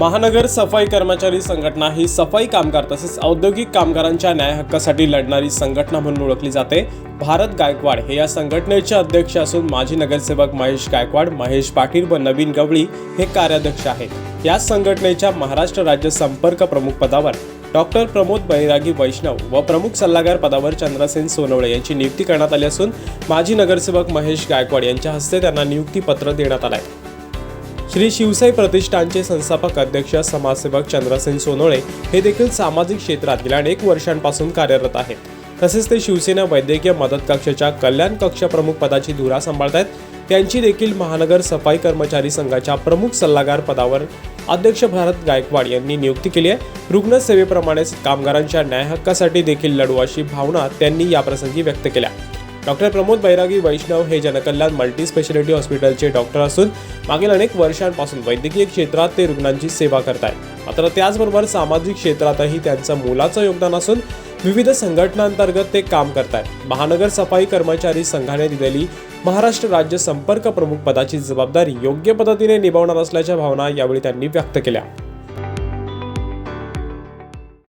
महानगर सफाई कर्मचारी संघटना ही सफाई कामगार तसेच औद्योगिक कामगारांच्या न्याय हक्कासाठी लढणारी संघटना म्हणून ओळखली जाते. भारत गायकवाड हे या संघटनेचे अध्यक्ष असून माजी नगरसेवक महेश गायकवाड महेश पाटील व नवीन गवळी हे कार्याध्यक्ष आहेत. या संघटनेच्या महाराष्ट्र राज्य संपर्क प्रमुख पदावर डॉक्टर प्रमोद बैरागी वैष्णव व प्रमुख सल्लागार पदावर चंद्रसेन सोनवळे यांची नियुक्ती करण्यात आली असून माजी नगरसेवक महेश गायकवाड यांच्या हस्ते त्यांना नियुक्तीपत्र देण्यात आलं आहे. श्री शिवसाई प्रतिष्ठानचे संस्थापक अध्यक्ष समाजसेवक चंद्रसेन सोनोळे हे देखील सामाजिक क्षेत्रात गेल्या अनेक वर्षांपासून कार्यरत आहेत. तसेच ते शिवसेना वैद्यकीय मदत कक्षाच्या कल्याण कक्ष प्रमुख पदाची धुरा सांभाळत आहेत त्यांची देखील महानगर सफाई कर्मचारी संघाच्या प्रमुख सल्लागार पदावर अध्यक्ष भारत गायकवाड यांनी नियुक्ती केली आहे. रुग्णसेवेप्रमाणेच कामगारांच्या न्याय हक्कासाठी देखील लढू अशी भावना त्यांनी याप्रसंगी व्यक्त केल्या. डॉक्टर प्रमोद बैरागी वैष्णव हे जनकल्याण मल्टी स्पेशालिटी हॉस्पिटलचे डॉक्टर असून मागील अनेक वर्षांपासून वैद्यकीय क्षेत्रात ते रुग्णांची सेवा करत मात्र त्याचबरोबर सामाजिक क्षेत्रातही त्यांचं मोलाचं योगदान असून विविध संघटनांतर्गत ते काम करत महानगर सफाई कर्मचारी संघाने दिलेली महाराष्ट्र राज्य संपर्क प्रमुख पदाची जबाबदारी योग्य पद्धतीने निभावणार असल्याच्या भावना यावेळी त्यांनी व्यक्त केल्या.